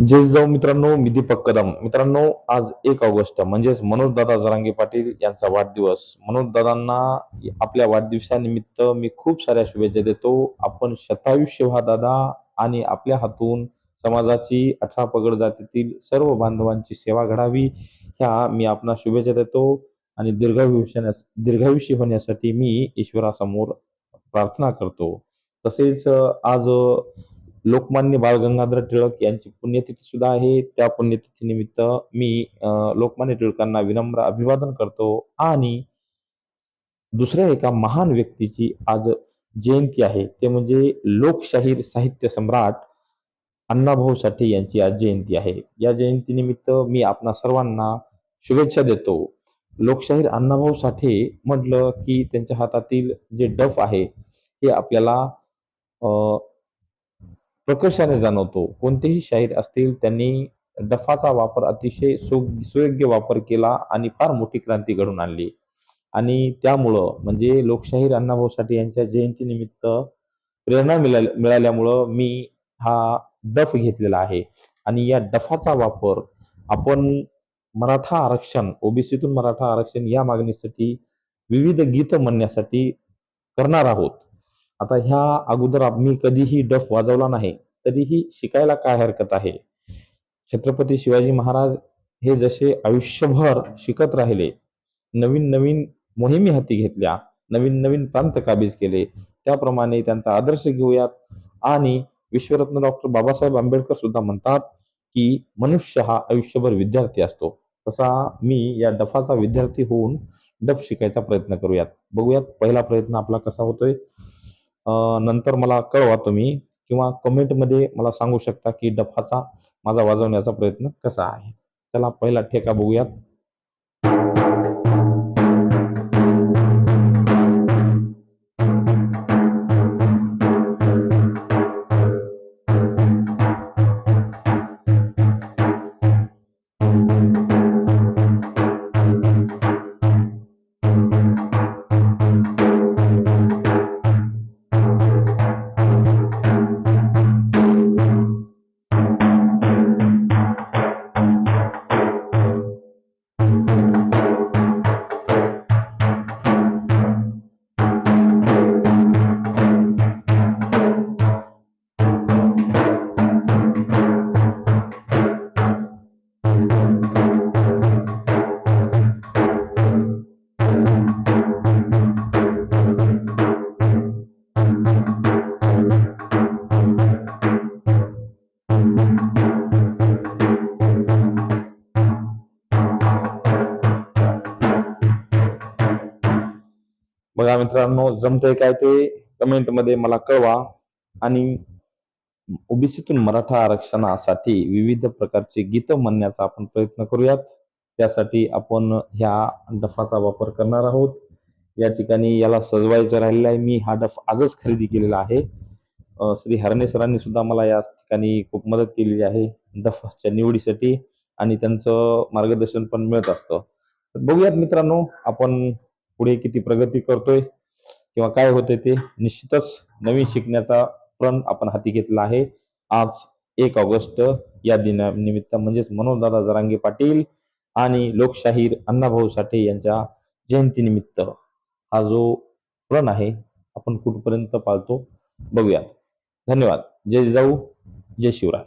जय जाऊ मित्रांनो मी दीपक कदम. मित्रांनो आज एक ऑगस्ट म्हणजेच मनोजदादा जरांगे पाटील यांचा वाढदिवस. मनोजदादांना आपल्या वाढदिवसानिमित्त मी खूप साऱ्या शुभेच्छा देतो. आपण शतायुष्य व्हा दादा आणि आपल्या हातून समाजाची अठरा पगड जातीतील सर्व बांधवांची सेवा घडावी ह्या मी आपणा शुभेच्छा देतो. आणि दीर्घायुष्य दीर्घायुष्य होण्यासाठी मी ईश्वरासमोर प्रार्थना करतो. तसेच आज लोकमान्य बाळ गंगाधर टिळक यांची पुण्यतिथी सुद्धा आहे. त्या पुण्यतिथीनिमित्त मी लोकमान्य टिळकांना विनम्र अभिवादन करतो आणि दुसऱ्या एका महान व्यक्तीची आज जयंती आहे. ते म्हणजे लोकशाहीर साहित्य सम्राट अण्णाभाऊ साठे यांची आज जयंती आहे. या जयंतीनिमित्त मी आपणा सर्वांना शुभेच्छा देतो. लोकशाहीर अण्णाभाऊ साठे म्हटलं की त्यांच्या हातातील जे डफ आहे हे आपल्याला प्रकर्षाने जाणवतो. कोणतेही शाहीर असतील त्यांनी डफाचा वापर अतिशय सु सुयोग्य वापर केला आणि फार मोठी क्रांती घडून आणली. आणि त्यामुळं म्हणजे लोकशाहीर अण्णाभाऊ साठे यांच्या जयंतीनिमित्त प्रेरणा मिळाल मिळाल्यामुळं मी हा डफ घेतलेला आहे. आणि या डफाचा वापर आपण मराठा आरक्षण ओबीसीतून मराठा आरक्षण या मागणीसाठी विविध गीत म्हणण्यासाठी करणार आहोत. आता ह्या अगोदर आम्ही कधीही डफ वाजवला नाही तरीही शिकायला काय हरकत आहे? छत्रपती शिवाजी महाराज हे जसे आयुष्यभर शिकत राहिले नवीन नवीन मोहिमी हाती घेतल्या नवीन नवीन प्रांत काबीज केले त्याप्रमाणे त्यांचा आदर्श घेऊयात. आणि विश्वरत्न डॉक्टर बाबासाहेब आंबेडकर सुद्धा म्हणतात की मनुष्य हा आयुष्यभर विद्यार्थी असतो. तसा मी या डफाचा विद्यार्थी होऊन डफ शिकायचा प्रयत्न करूयात. बघूयात पहिला प्रयत्न आपला कसा होतोय? नंतर मला कळवा तुम्ही किंवा कमेंटमध्ये मला सांगू शकता की डफाचा माझा वाजवण्याचा प्रयत्न कसा आहे. चला पहिला ठेका बघूयात. बघा मित्रांनो जमतंय काय ते कमेंटमध्ये मला कळवा. आणि ओबीसीतून मराठा आरक्षणासाठी विविध प्रकारचे गीत म्हणण्याचा आपण प्रयत्न करूयात. त्यासाठी आपण ह्या डफाचा वापर करणार आहोत. या ठिकाणी याला सजवायचं राहिलेलं आहे. मी हा डफ आजच खरेदी केलेला आहे. श्री हरणे सरांनी सुद्धा मला या ठिकाणी खूप मदत केलेली आहे डफच्या निवडीसाठी. आणि त्यांचं मार्गदर्शन पण मिळत असतं. बघूयात मित्रांनो आपण पुढे किती प्रगती करतोय किंवा काय होते ते निश्चितच नवीन शिकण्याचा प्रण आपण हाती घेतला आहे. आज एक ऑगस्ट या दिनानिमित्त म्हणजेच मनोजदादा जरांगे पाटील आणि लोकशाहीर अण्णाभाऊ साठे यांच्या जयंतीनिमित्त हा जो प्रण आहे आपण कुठपर्यंत पाळतो बघूयात. धन्यवाद. जय जाऊ जय शिवराय.